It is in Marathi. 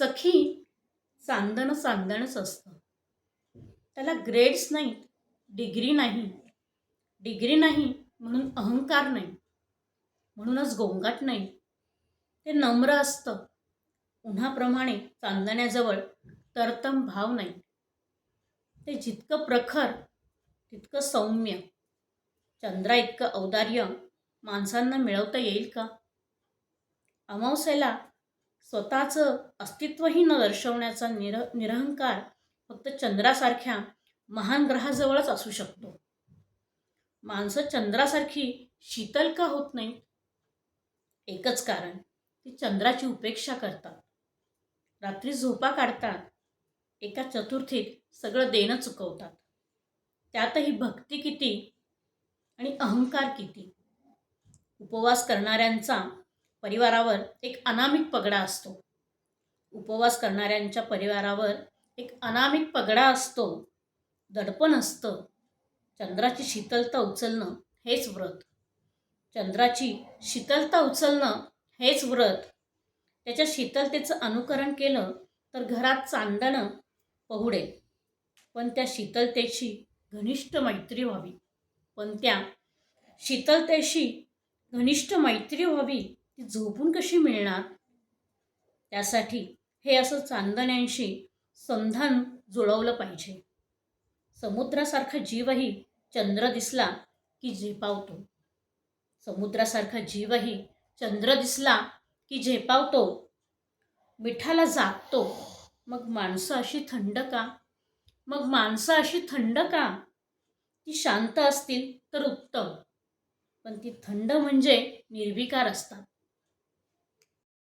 सखी चांदणं चांदणच असतं. त्याला ग्रेड्स नाहीत डिग्री नाही. डिग्री नाही म्हणून अहंकार नाही. म्हणूनच गोंगाट नाही. ते नम्र असतं. उन्हाप्रमाणे चांदण्याजवळ तरतम भाव नाही. ते जितकं प्रखर तितकं सौम्य. चंद्रा इतकं औदार्य माणसांना मिळवता येईल का? अमावस्येला स्वतःचं अस्तित्वही न दर्शवण्याचा निर निरहंकार फक्त चंद्रासारख्या महान ग्रहाजवळच असू शकतो. माणसं चंद्रासारखी शीतल का होत नाही एकच कारण ती चंद्राची उपेक्षा करतात. रात्री झोपा काढतात. एका चतुर्थीत सगळं देणं चुकवतात. त्यातही भक्ती किती आणि अहंकार किती? उपवास करणाऱ्यांचा परिवारावर एक अनामिक पगडा असतो. उपवास करणाऱ्यांच्या परिवारावर एक अनामिक पगडा असतो. दडपण असतं. चंद्राची शीतलता उचलणं हेच व्रत. चंद्राची शीतलता उचलणं हेच व्रत. त्याच्या शीतलतेचं अनुकरण केलं तर घरात चांदणं पहुडेल. पण त्या शीतलतेशी घनिष्ठ मैत्री व्हावी. पण त्या शीतलतेशी घनिष्ठ मैत्री व्हावी ती झोपून कशी मिळणार? त्यासाठी हे असं चांदण्यांशी संधान जुळवलं पाहिजे. समुद्रासारखा जीवही चंद्र दिसला की झेपावतो. समुद्रासारखा जीवही चंद्र दिसला की झेपावतो. मिठाला जागतो. मग माणसं अशी थंड का? मग माणसं अशी थंड का? ती शांत असतील तर उत्तम. पण ती थंड म्हणजे निर्विकार असतात.